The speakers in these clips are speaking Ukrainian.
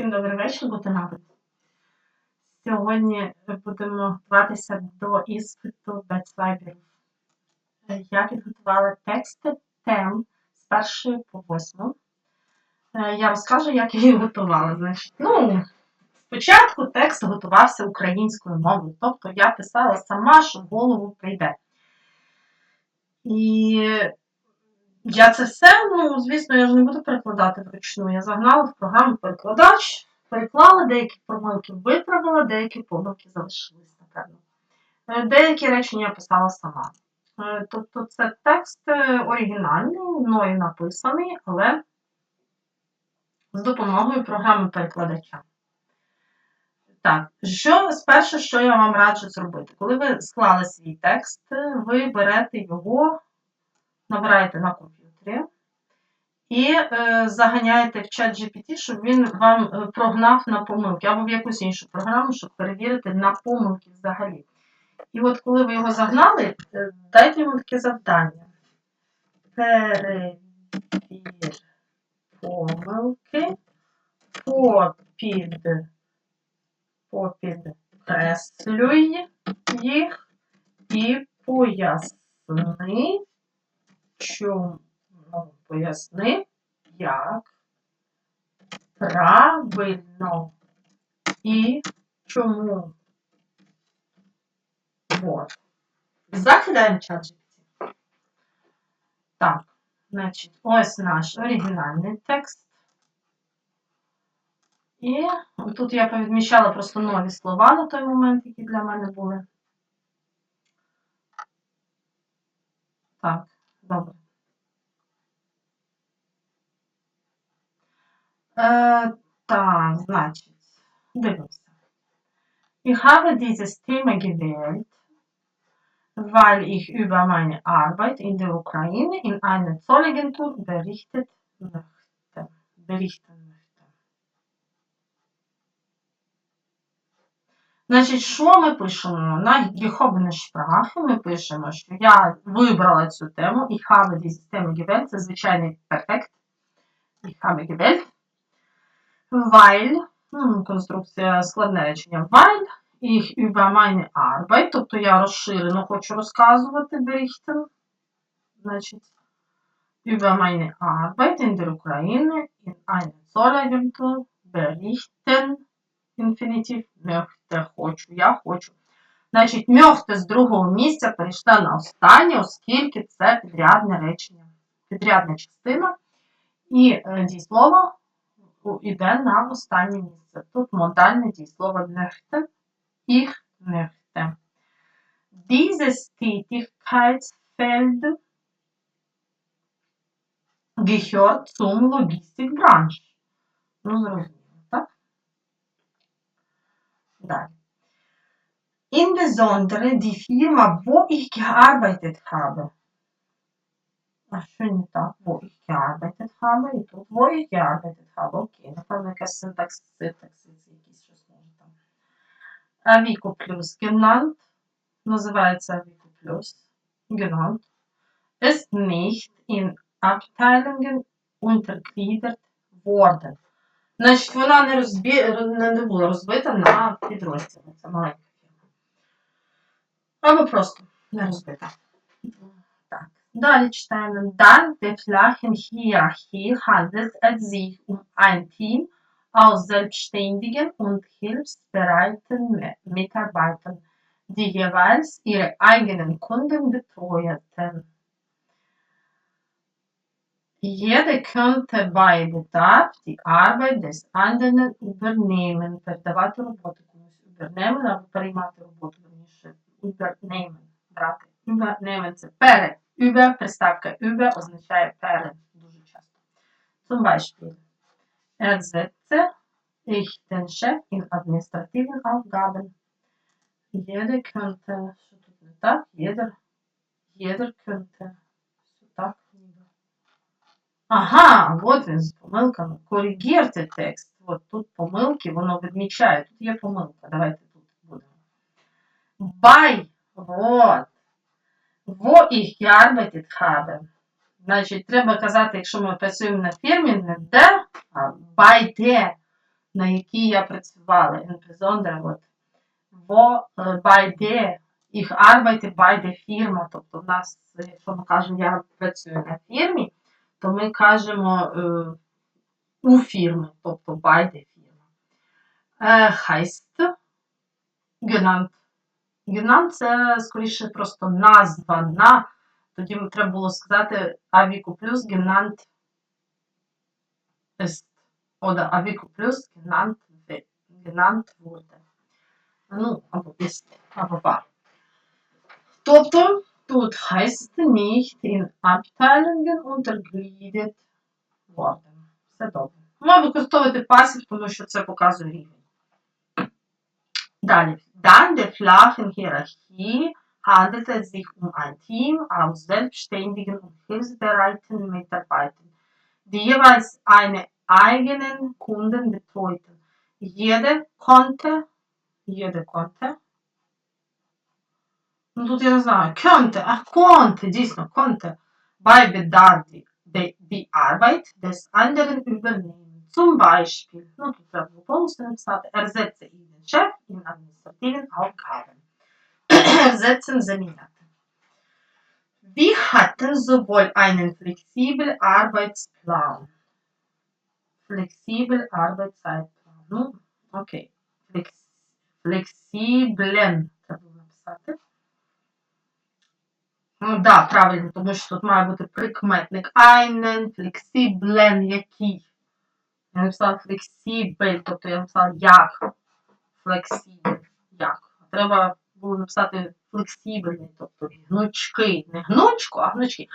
Всім добрий вечір, бути. Сьогодні будемо готуватися до іспиту Бетслайберів. Я підготувала тексти тем з першої по восьму. Е, Я розкажу, як я їх готувала. Значить, ну, спочатку текст готувався українською мовою, тобто я писала сама, що в голову прийде. І я це все, ну, звісно, я ж не буду перекладати вручну. Я загнала в програму перекладач, переклала, деякі помилки виправила, деякі помилки залишились, напевно. Е, Деякі речення я писала сама. Е, Тобто це текст е, оригінальний, мною написаний, але з допомогою програми перекладача. Так, що спершу, що я вам раджу зробити? Коли ви склали свій текст, ви берете його, набираєте на комп'ютері і е, заганяєте в чат GPT, щоб він вам е, прогнав на помилки, або в якусь іншу програму, щоб перевірити на помилки взагалі. І от коли ви його загнали, е, дайте йому таке завдання. Перевір помилки попід попідкреслюй їх і поясни, чому ну, поясни, як правильно і чому. Вот. Закидаємо чат. Так, значить, ось наш оригінальний текст. І тут я повідміщала просто нові слова на той момент, які для мене були. Так, добре. Е, так, значить, дивимося. Ich habe dieses Thema gewählt, weil ich über meine Arbeit in der Ukraine in einer Zollagentur berichtet möchte, berichten möchte. Значить, що ми пишемо? На гехобне шпрахи ми пишемо, що я вибрала цю тему, ich habe dieses Thema gewählt, це звичайний перфект. Ich habe gewählt, weil, ну, конструкція складне речення, weil ich über meine Arbeit, тобто я розширено хочу розказувати berichten, значить, über meine Arbeit in der Ukraine in einer Zollagentur berichten, інфінітив, möchte, хочу, я хочу. Значить, möchte з другого місця перейшла на останнє, оскільки це підрядне речення, підрядна частина. І е, дієслово йде на останнє місце. Тут модальне дієслово möchte, ich möchte. Dieses Tätigkeitsfeld gehört zum Logistikbranche. Ну, зрозуміло, так? Далі. Insbesondere die Firma, wo ich gearbeitet habe. А що не так? Wo ich gearbeitet habe. І тут wo ich gearbeitet habe. Окей, напевно, якась синтакс, синтакс, якийсь щось може там. Avico Plus genannt. Називається Avico Plus. Genannt. Ist nicht in Abteilungen untergliedert worden. Значить, вона не, розбі... не не була розбита на підрозділи. Це маленька фірма. Або просто не розбита. Так. Далі читаємо. Dank der flachen Hierarchie handelt es sich um ein Team aus selbstständigen und hilfsbereiten Mitarbeitern, die jeweils ihre eigenen Kunden betreuten. Jeder könnte bei Bedarf die Arbeit des anderen übernehmen. Передавати роботу комусь. Übernehmen або переймати роботу, верніше. Übernehmen. Брати. Übernehmen – це перед. Über, приставка über означає перед. Дуже часто. Zum Beispiel. Ersetze ich den Chef in administrativen Aufgaben. Jeder könnte, що тут не так? Jeder, jeder könnte. Що так? Ага, от він з помилками. Коригірте текст. От тут помилки, воно відмічає. Тут є помилка. Давайте тут будемо. Bei, вот. Wo ich gearbeitet habe. Значить, треба казати, якщо ми працюємо на фірмі, не де, а bei der. на якій я працювала. Insbesondere от, wo е, bei der ich arbeite bei der Firma. Тобто в нас, якщо ми кажемо, я працюю на фірмі, то ми кажемо е, у фірми, тобто bei der. Е, heißt genannt. Genannt – це скоріше просто назва на. Тоді треба було сказати Авіку плюс genannt ist. Oder Авіку плюс wird- genannt wurde. Ну, або ist, або war. Тобто тут heißt nicht in Abteilungen untergliedert worden. Все добре. Можна використовувати пасів, тому що це показує рівень. Dali. Dann der flachen Hierarchie handelt es sich um ein Team aus selbstständigen und hilfsbereiten Mitarbeitern, die jeweils einen eigenen Kunden betreuten. Jeder konnte, jeder konnte, ну тут я не знаю, könnte, ach konnte, дійсно, konnte, bei Bedarf die, die, die Arbeit des anderen übernehmen. Zum Beispiel, ну тут треба було повністю написати, ersetze ihren Chef in administrativen Aufgaben. Ersetzen заміняти. Wir hatten sowohl einen flexiblen Arbeitsplan, flexibel Arbeitszeitplan, ну, окей, Flex, flexiblen, треба було написати. Ну, да, правильно, тому що тут має бути прикметник. Einen, flexiblen, який. Я написала флексібель, тобто я написала як. Флексібель. Як. Треба було написати флексибельний, тобто гнучкий. Не гнучко, а гнучкий.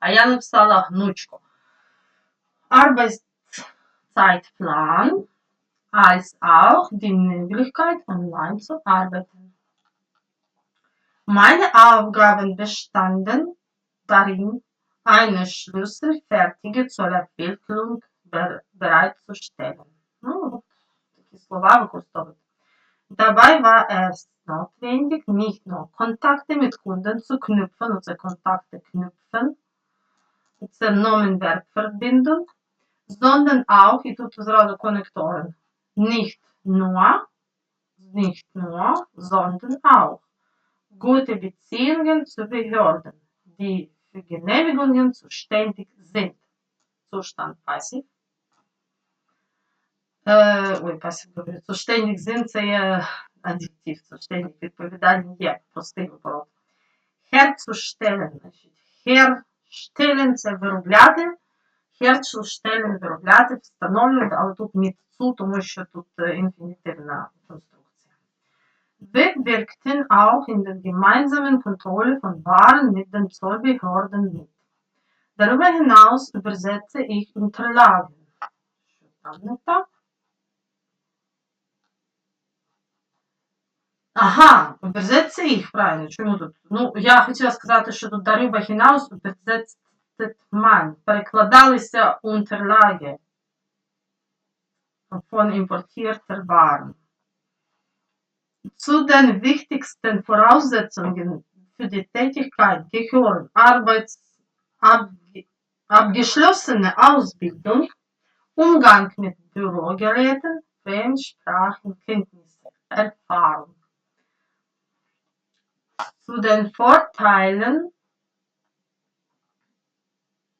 А я написала гнучко. Arbeitszeitplan als auch die Möglichkeit, online zu arbeiten. Meine Aufgaben bestanden darin, eine schlüsselfertige Zollabwicklung бер- bereitzustellen. Ну, от такі слова використовувати. Dabei war es notwendig, nicht nur Kontakte mit Kunden zu knüpfen, also Kontakte knüpfen, це Nomenwerkverbindung, sondern auch, і тут зразу конекторен, nicht nur, nicht nur, sondern auch gute Beziehungen zu Behörden, die für Genehmigungen zuständig sind. Zustand passiv. Е, ой, говорю. Zuständig sind це є адjектив. Zuständig відповідальний є. Простий оборот. Herzustellen, значить. Herstellen – це виробляти. Herzustellen – виробляти, встановлювати, але тут міцу, тому що тут е, інфінітивна конструкція. Wir auch in der gemeinsamen Kontrolle von Waren mit den Zollbehörden mit. Darüber hinaus übersetze ich Unterlagen. Там не так? Ага, übersetze їх, правильно. Чому тут? Ну, я хотіла сказати, що тут darüber hinaus übersetzt man. Перекладалися Unterlage von importierter Waren. Zu den wichtigsten Voraussetzungen für die Tätigkeit gehören Arbeits abge abgeschlossene Ausbildung, Umgang mit Bürogeräten, Fremdsprachenkenntnisse, Erfahrung. Zu den Vorteilen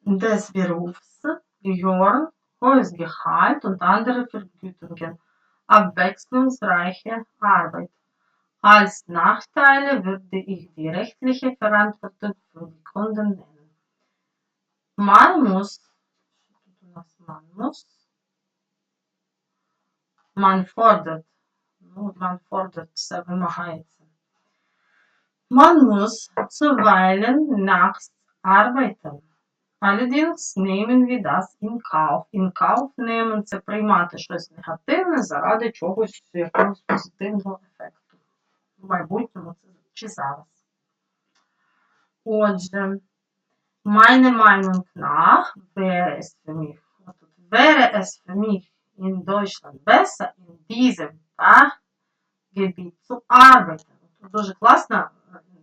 des Berufs gehören hohes Gehalt und andere Vergütungen, abwechslungsreiche Arbeit. Als Nachteile würde ich die rechtliche Verantwortung für die Kunden nennen. Man muss, man muss, man fordert, man fordert Sache Man muss zuweilen nachts arbeiten. Allerdings nehmen wir das in Kauf. In Kauf nehmen це приймати щось негативне заради чогось якогось позитивного ефекту. В майбутньому це чи зараз. Отже, meine Meinung nach wäre es für mich, отут, wäre es für mich in Deutschland besser, in diesem Fachgebiet zu arbeiten. Тут дуже класна е,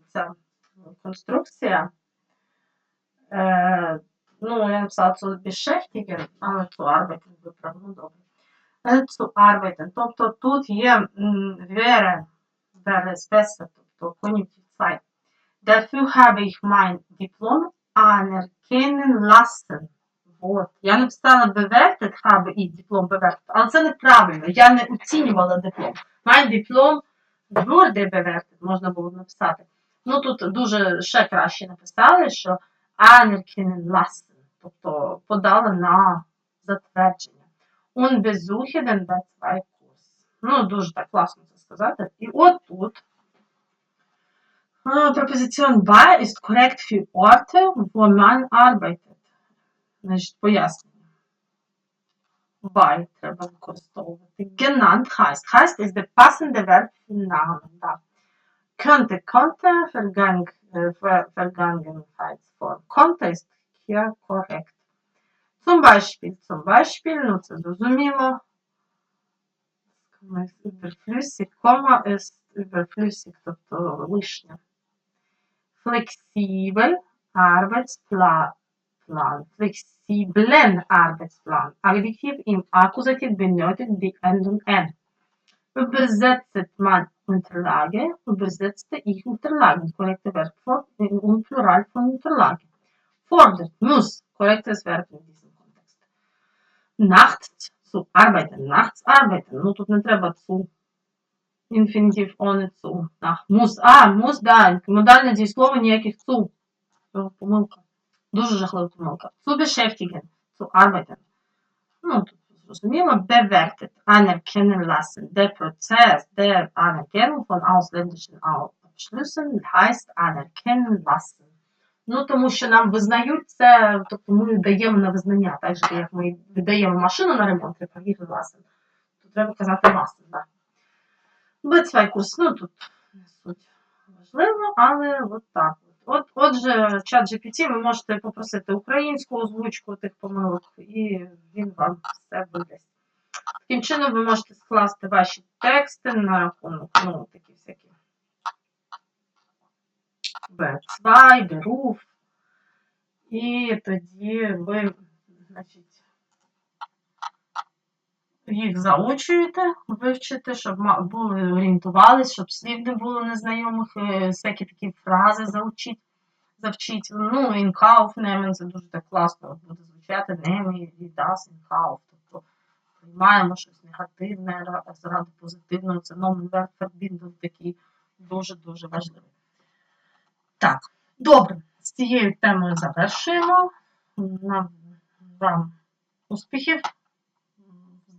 ця конструкція. Е, ну, я написала zu beschäftigen, але zu arbeiten виправно добре. Äh, arbeiten. Тобто тут є wäre es besser, тобто кон'юнктив 2. Dafür habe ich mein Diplom anerkennen lassen. Вот. Я написала bewertet, habe ich диплом bewertet, але це неправильно. Я не оцінювала диплом. Mein Diplom wurde bewertet, можна було написати. Ну тут дуже ще краще написали, що lassen, тобто подала на затвердження. Und besuche den B2-курс. Ну, дуже так класно це сказати. І от тут Äh, Präposition bei ist korrekt für Orte, wo man arbeitet. Значить, пояснення. Bei треба використовувати. Genannt heißt. Heißt ist der passende Verb für Namen. Da. Könnte, konnte, Vergang, äh, Ver Vergangenheitsform. Konnte ist hier korrekt. Zum Beispiel, zum Beispiel, ну це зрозуміло. Komma ist überflüssig. Komma ist überflüssig, тобто лишнє. Flexibel, Arbeitsplan. Plan. Flexiblen Arbeitsplan. Adjektiv im Akkusativ benötigt die Endung n. Übersetzt man Unterlage, übersetzte ich Unterlagen. Korrekte Verbform und Plural von Unterlage. Fordert, muss, korrektes Verb in diesem Kontext. Nachts zu arbeiten, nachts arbeiten. Ну тут не треба zu. Інфінітив on zu. Nach muss. А, muss, да. Модальне дієслово ніяких zu. О, Помилка. Дуже жахлива помилка. Zu beschäftigen. Zu arbeiten. Ну, тут зрозуміло. Bewertet. Anerkennen lassen. Der Prozess der Anerkennung von ausländischen Abschlüssen heißt anerkennen lassen. Ну, тому що нам визнають це, тобто ми даємо на визнання, так же, як ми віддаємо машину на ремонт, reparieren lassen, то треба казати lassen, да. B2 курс, ну тут не суть важливо, але от так. От, отже, чат GPT ви можете попросити українську озвучку тих помилок, і він вам все видасть. Таким чином ви можете скласти ваші тексти на рахунок, ну, такі всякі B2, Beruf. І тоді ви, значить, їх заучуєте, вивчите, щоб були орієнтувались, щоб слів не було незнайомих, е, всякі такі фрази заучіть, завчіть. Ну, інкауфнемен, це дуже так класно буде звучати, і das інкауф. Тобто приймаємо щось негативне заради позитивного. Це номер Verbindung такий дуже-дуже важливий. Так, добре, з цією темою завершуємо. Вам успіхів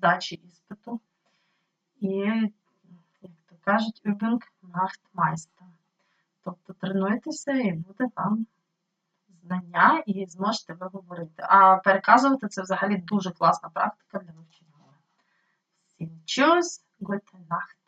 здачі іспиту. І, як то кажуть, Übung macht Meister. Тобто тренуйтеся і буде вам знання, і зможете ви говорити. А переказувати це взагалі дуже класна практика для вивчення. Всім чус, Nacht.